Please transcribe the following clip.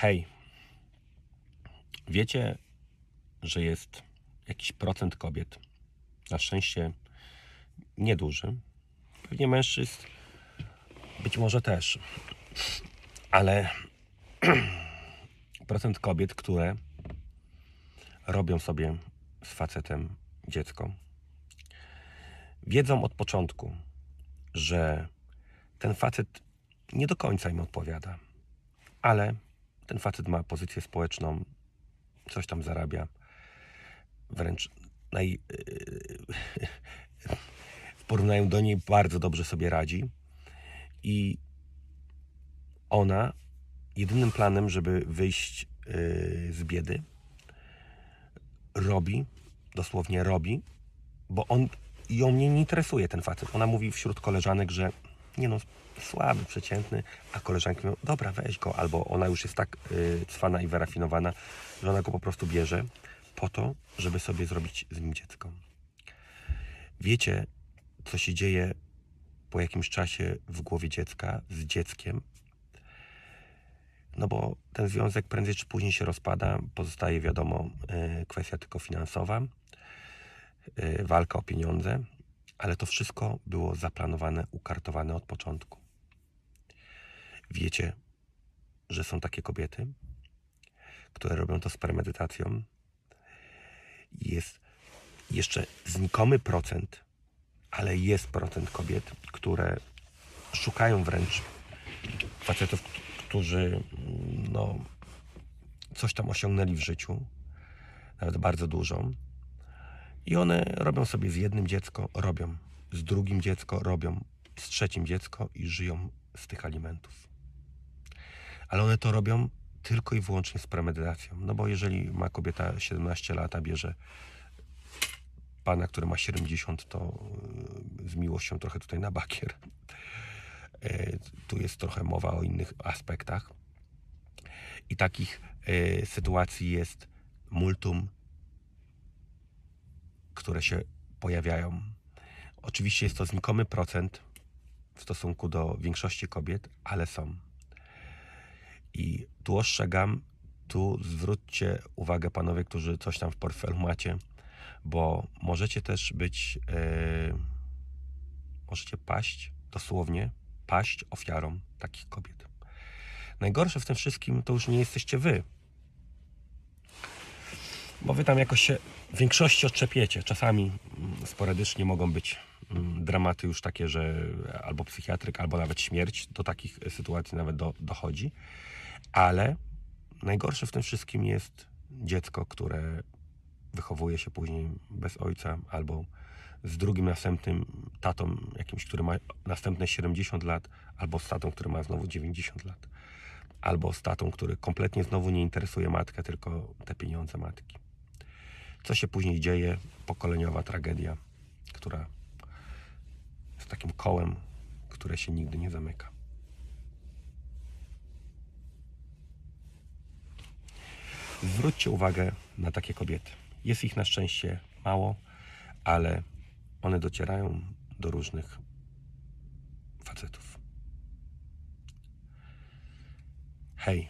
Hej, wiecie, że jest jakiś procent kobiet, na szczęście nieduży, pewnie mężczyzn być może też, ale procent kobiet, które robią sobie z facetem dziecko, wiedzą od początku, że ten facet nie do końca im odpowiada, ale ten facet ma pozycję społeczną, coś tam zarabia, wręcz naj, w porównaniu do niej bardzo dobrze sobie radzi i ona jedynym planem, żeby wyjść yy, z biedy, robi, dosłownie robi, bo on ją nie interesuje ten facet. Ona mówi wśród koleżanek, że nie no, słaby, przeciętny, a koleżanki mówią, dobra, weź go, albo ona już jest tak yy, cwana i wyrafinowana, że ona go po prostu bierze po to, żeby sobie zrobić z nim dziecko. Wiecie, co się dzieje po jakimś czasie w głowie dziecka z dzieckiem? No bo ten związek prędzej czy później się rozpada, pozostaje wiadomo yy, kwestia tylko finansowa, yy, walka o pieniądze, ale to wszystko było zaplanowane, ukartowane od początku. Wiecie, że są takie kobiety, które robią to z premedytacją. Jest jeszcze znikomy procent, ale jest procent kobiet, które szukają wręcz facetów, którzy mm, no, coś tam osiągnęli w życiu, nawet bardzo dużo. I one robią sobie z jednym dziecko, robią, z drugim dziecko, robią, z trzecim dziecko i żyją z tych alimentów. Ale one to robią tylko i wyłącznie z premedytacją. No bo jeżeli ma kobieta 17 lat, a bierze pana, który ma 70, to yy, z miłością trochę tutaj na bakier. Yy, Tu jest trochę mowa o innych aspektach. I takich yy, sytuacji jest multum, które się pojawiają. Oczywiście jest to znikomy procent w stosunku do większości kobiet, ale są. I tu ostrzegam, tu zwróćcie uwagę panowie, którzy coś tam w portfelu macie, bo możecie też być, yy, możecie paść, dosłownie paść ofiarą takich kobiet. Najgorsze w tym wszystkim to już nie jesteście wy, bo wy tam jakoś się w większości odczepiecie. Czasami mm, sporadycznie mogą być mm, dramaty już takie, że albo psychiatryk, albo nawet śmierć do takich sytuacji nawet do, dochodzi. Ale najgorsze w tym wszystkim jest dziecko, które wychowuje się później bez ojca albo z drugim następnym tatą jakimś, który ma następne 70 lat, albo z tatą, który ma znowu 90 lat, albo z tatą, który kompletnie znowu nie interesuje matkę, tylko te pieniądze matki. Co się później dzieje? Pokoleniowa tragedia, która jest takim kołem, które się nigdy nie zamyka. Zwróćcie uwagę na takie kobiety. Jest ich na szczęście mało, ale one docierają do różnych facetów. Hej,